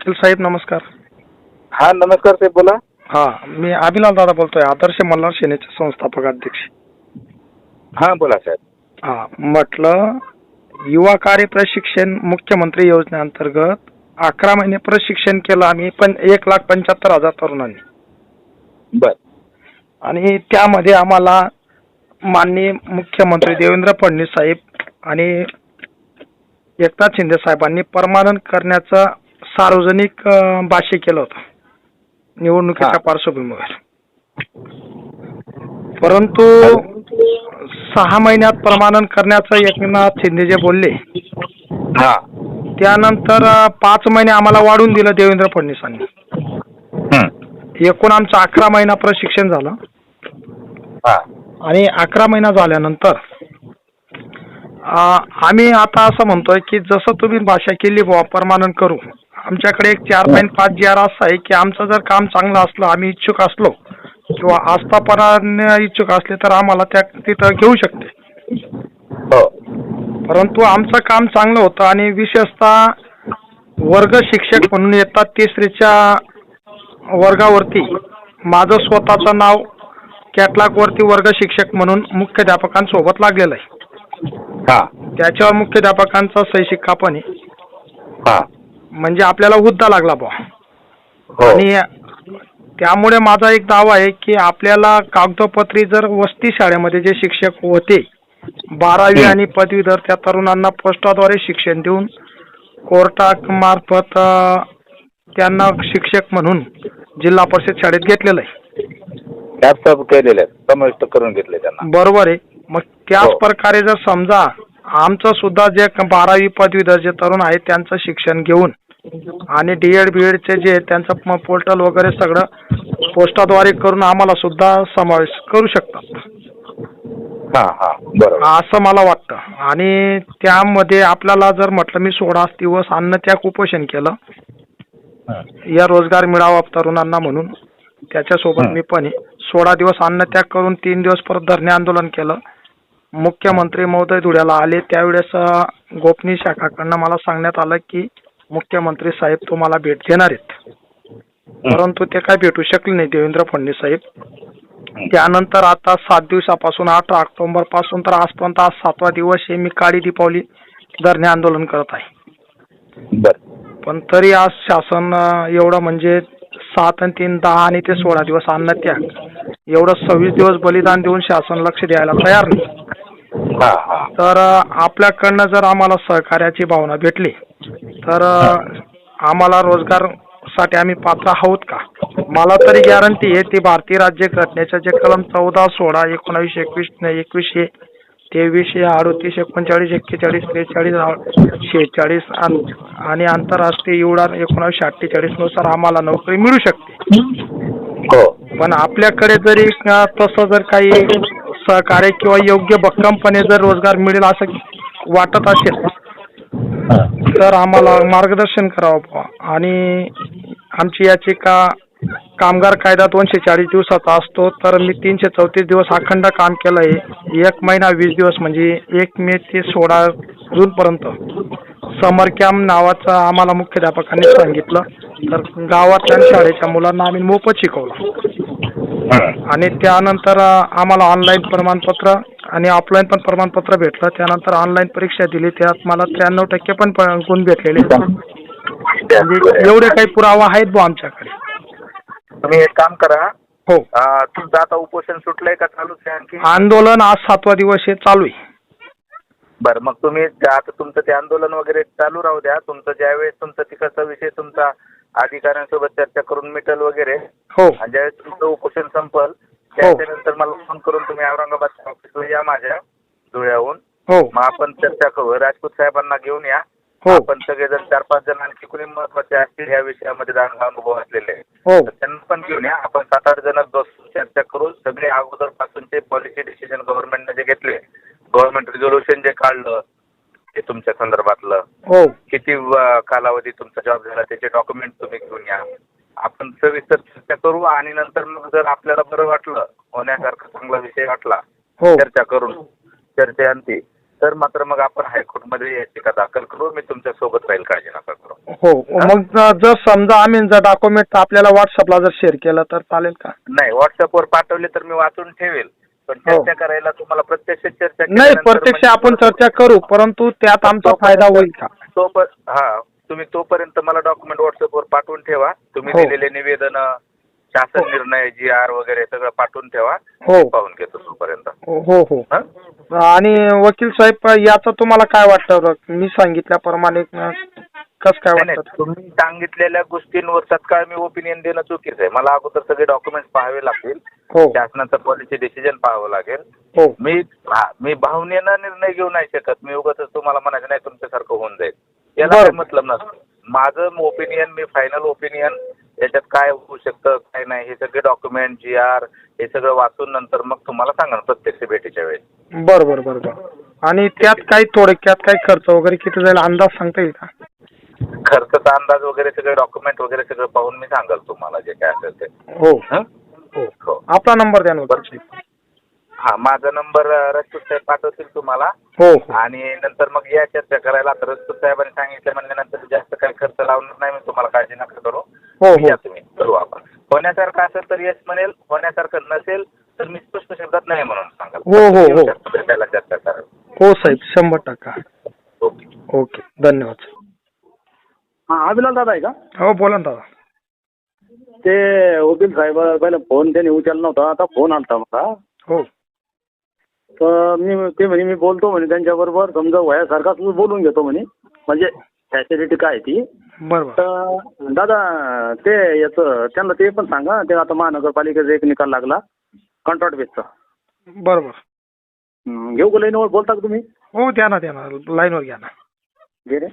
पाटील साहेब नमस्कार. हा नमस्कार साहेब बोला. हा मी अभिलाल दादा बोलतोय आदर्श मल्हार सेनेचे संस्थापक अध्यक्ष. हा बोला साहेब. हा म्हटलं युवा कार्य प्रशिक्षण मुख्यमंत्री योजनेअंतर्गत अकरा महिने प्रशिक्षण केलं आम्ही पण एक लाख पंच्याहत्तर हजार तरुणांनी. बर. आणि त्यामध्ये आम्हाला माननीय मुख्यमंत्री देवेंद्र फडणवीस साहेब आणि एकनाथ शिंदे साहेबांनी परमानंट करण्याचं सार्वजनिक भाष्य केलं होतं. निवडणुकीच्या. पार्श्वभूमीवर. परंतु सहा महिन्यात प्रमाणन करण्याचं एकनाथ शिंदे जे बोलले हा. त्यानंतर पाच महिने आम्हाला वाढून दिलं देवेंद्र फडणवीसांनी. एकूण आमचं अकरा महिना प्रशिक्षण झालं. हा. आणि अकरा महिना झाल्यानंतर आम्ही आता असं म्हणतोय की जसं तुम्ही भाषा केली बुवा परमानंट करू आमच्याकडे एक चार पॉईंट पाच जी आर असं आहे की आमचं जर काम चांगलं असलं आम्ही इच्छुक असलो किंवा आस्थापनाने इच्छुक असले तर आम्हाला त्या तिथं घेऊ शकते. हो. परंतु आमचं काम चांगलं होतं आणि विशेषतः वर्ग शिक्षक म्हणून येतात तिसरीच्या वर्गावरती. माझं स्वतःचं नाव कॅटलॉगवरती वर्ग शिक्षक म्हणून मुख्याध्यापकांसोबत लागलेलं आहे. हा. त्याच्यावर मुख्याध्यापकांचा सही शिक्का पण आहे. हा. म्हणजे आपल्याला हुद्दा लागला बुवा. हो. आणि त्यामुळे माझा एक दावा आहे की आपल्याला कागदोपत्री जर वस्ती शाळेमध्ये जे शिक्षक होते बारावी आणि पदवीधर त्या तरुणांना पोस्टाद्वारे शिक्षण देऊन कोर्टामार्फत अं, त्यांना शिक्षक म्हणून जिल्हा परिषद शाळेत घेतलेलं आहे. केलेले आहेत. समाविष्ट करून घेतले त्यांना. बरोबर आहे. मग त्याच हो. प्रकारे जर समजा आमचं सुद्धा जे क- बारावी पदवीधर जे तरुण आहेत त्यांचं शिक्षण घेऊन आणि डी एड बी एडचे जे त्यांचं पोर्टल वगैरे सगळं पोस्टाद्वारे करून आम्हाला सुद्धा समावेश करू शकतात हा हा बरोबर असं मला वाटतं आणि त्यामध्ये आपल्याला जर म्हटलं मी सोळा दिवस अन्नत्याग उपोषण केलं. या रोजगार मिळावा तरुणांना म्हणून त्याच्यासोबत. मी पण. सोळा दिवस अन्नत्याग करून तीन दिवस परत धरणे आंदोलन केलं मुख्यमंत्री महोदय धुळ्याला आले त्यावेळेस गोपनीय शाखाकडनं मला सांगण्यात आलं की मुख्यमंत्री साहेब तुम्हाला भेट घेणार आहेत. परंतु ते काय भेटू शकले नाही देवेंद्र फडणवीस साहेब. त्यानंतर आता सात दिवसापासून अठरा ऑक्टोबरपासून तर आजपर्यंत आज सातवा दिवस हे मी काळी दीपावली धरणे आंदोलन करत आहे. पण तरी आज शासन एवढं म्हणजे सात आणि तीन दहा आणि ते सोळा दिवस अन्नत्याग एवढं सव्वीस दिवस बलिदान देऊन शासन लक्ष द्यायला तयार नाही. तर आपल्याकडनं जर आम्हाला सहकार्याची भावना भेटली तर आम्हाला रोजगारसाठी आम्ही पात्र आहोत का मला तरी गॅरंटी आहे ती भारतीय राज्य घटनेच्या जे कलम चौदा सोळा एकोणावीस एकवीस एकवीसशे तेवीसशे अडतीस एकोणचाळीस एक्केचाळीस त्रेचाळीस शेहेचाळीस आणि आंतरराष्ट्रीय उडान एकोणावीसशे अठ्ठेचाळीसनुसार आम्हाला नोकरी मिळू शकते हो पण आपल्याकडे जरी तसं जर काही सहकार्य किंवा योग्य भक्कमपणे जर रोजगार मिळेल असं वाटत असेल. तर आम्हाला मार्गदर्शन करावं बुवा. आणि आमची याचिका कामगार कायदा दोनशे चाळीस दिवसाचा असतो तर मी तीनशे चौतीस दिवस अखंड काम केलं आहे एक महिना वीस दिवस म्हणजे एक मे ते सोळा जूनपर्यंत समर कॅम्प नावाचं आम्हाला मुख्याध्यापकांनी सांगितलं तर गावातल्या आणि शाळेच्या मुलांना आम्ही मोफत शिकवलं. आणि त्यानंतर आम्हाला ऑनलाईन प्रमाणपत्र आणि ऑफलाईन पण प्रमाणपत्र भेटलं. त्यानंतर ऑनलाईन परीक्षा दिली. त्यात मला त्र्याण्णव टक्के पण प- गुण भेटलेले. म्हणजे एवढे काही पुरावा आहेत बुवा आमच्याकडे. तुम्ही एक काम करा. हो. अं, तुमचं आता उपोषण सुटलंय का चालूच आहे आणखी? आंदोलन आज सातवा दिवस हे चालू आहे. बरं मग तुम्ही त्या- आता तुमचं ते आंदोलन वगैरे चालू राहू द्या. तुमचं ज्यावेळेस तुमचा तिकडचा विषय तुमचा अधिकाऱ्यांसोबत चर्चा करून मिटल वगैरे. हो. आणि ज्यावेळेस तुमचं उपोषण संपल त्याच्यानंतर मला फोन करून तुम्ही औरंगाबादच्या ऑफिसला या माझ्या धुळ्याहून. हो. मग आपण चर्चा करू. राजपूत साहेबांना घेऊन या. हो. आपण सगळेजण चार पाच जण आणखी कोणी महत्त्वाचे असतील ह्या विषयामध्ये अनुभव असलेले. हो. तर त्यांना पण घेऊन या. आपण सात आठ जण बसून चर्चा करू. सगळे अगोदर पासूनचे पॉलिसी डिसिजन गव्हर्नमेंटने जे घेतले गव्हर्नमेंट रिझोल्युशन जे काढलं ते तुमच्या संदर्भातलं. हो. किती कालावधी तुमचा जॉब झाला त्याचे डॉक्युमेंट तुम्ही घेऊन या. आपण सविस्तर चर्चा करू आणि नंतर मग जर आपल्याला बरं वाटलं होण्यासारखा चांगला विषय वाटला हो. चर्चा करून चर्चेअंती तर मात्र मग आपण हायकोर्टमध्ये याचिका दाखल करू मी तुमच्यासोबत राहील काळजी नका करू. हो मग जर समजा आम्ही जर डॉक्युमेंट आपल्याला व्हॉट्सअपला जर शेअर केलं तर चालेल का? नाही व्हॉट्सअपवर पाठवले तर मी वाचून ठेवेल पण हो. चर्चा करायला तुम्हाला प्रत्यक्ष चर्चा नाही प्रत्यक्ष आपण चर्चा करू परंतु त्यात आमचा फायदा होईल का? हा तुम्ही तोपर्यंत मला डॉक्युमेंट व्हॉट्सअपवर पाठवून ठेवा तुम्ही हो. दिलेले निवेदन शासन निर्णय जी आर वगैरे सगळं पाठवून ठेवा. हो. पाहून घेतो तोपर्यंत. हो हो हो? आणि वकील साहेब याचं तुम्हाला काय वाटतं? मी सांगितल्याप्रमाणे कसं काय नाही, नाही, वाटतं? तुम्ही सांगितलेल्या गोष्टींवर तत्काळ मी ओपिनियन देणं चुकीचं आहे. मला अगोदर सगळे डॉक्युमेंट्स पाहावे लागतील. हो. शासनाचं पॉलिसी डिसिजन पाहावं लागेल. हो. मी हा, मी भावनेनं निर्णय घेऊ नाही शकत. मी उगाच तुम्हाला म्हणायचं नाही तुमच्यासारखं होऊन जाईल. याला बरं. काही मतलब नसतं. माझं ओपिनियन मी फायनल ओपिनियन याच्यात काय शकतं काय नाही हे सगळे डॉक्युमेंट जी आर हे सगळं वाचून नंतर मग तुम्हाला सांगा प्रत्यक्ष भेटीच्या वेळेस. बरं बरं बरं बरं आणि त्यात काही थोडक्यात काही खर्च वगैरे किती जाईल अंदाज सांगता येईल का? खर्चाचा अंदाज वगैरे सगळे डॉक्युमेंट वगैरे सगळं पाहून मी सांगाल तुम्हाला जे काय असेल ते. हो. हं? हो. हो. आपला नंबर द्या ना वकील साहेब हा माझा नंबर रजपूत साहेब पाठवतील तुम्हाला. हो हो. आणि नंतर मग या चर्चा करायला आता रजपूत साहेबांनी सांगितलं म्हणल्यानंतर जास्त काही खर्च लावणार नाही मी तुम्हाला काळजी नका करू. हो या हो. तुम्ही. करू आपण. होण्यासारखं असेल तर येस म्हणेल होण्यासारखं नसेल तर मी स्पष्ट शब्दात नाही म्हणून सांगाल. हो, हो, हो. भेटायला चर्चा करेल हो साहेब शंभर टक्का. ओके. ओके धन्यवाद. हा अभिलाल दादा आहे का? हो बोला ना दादा. ते वकील साहेब पहिला फोन त्यांनी उचलला नव्हता आता फोन आलता मला. हो. तर मी ते म्हणे मी बोलतो म्हणे त्यांच्याबरोबर समजा वयासारखाच बोलून घेतो म्हणे. म्हणजे फॅसिलिटी काय आहे ती? तर दादा ते याचं त्यांना ते पण सांगा. ते आता महानगरपालिकेचा एक निकाल लागला कॉन्ट्रॅक्ट बेसचा बरं बरं हं, घेऊ का लाईनवर? बोलता का तुम्ही? हो द्या ना द्या ना. लाईनवर घ्या ना. घे रे.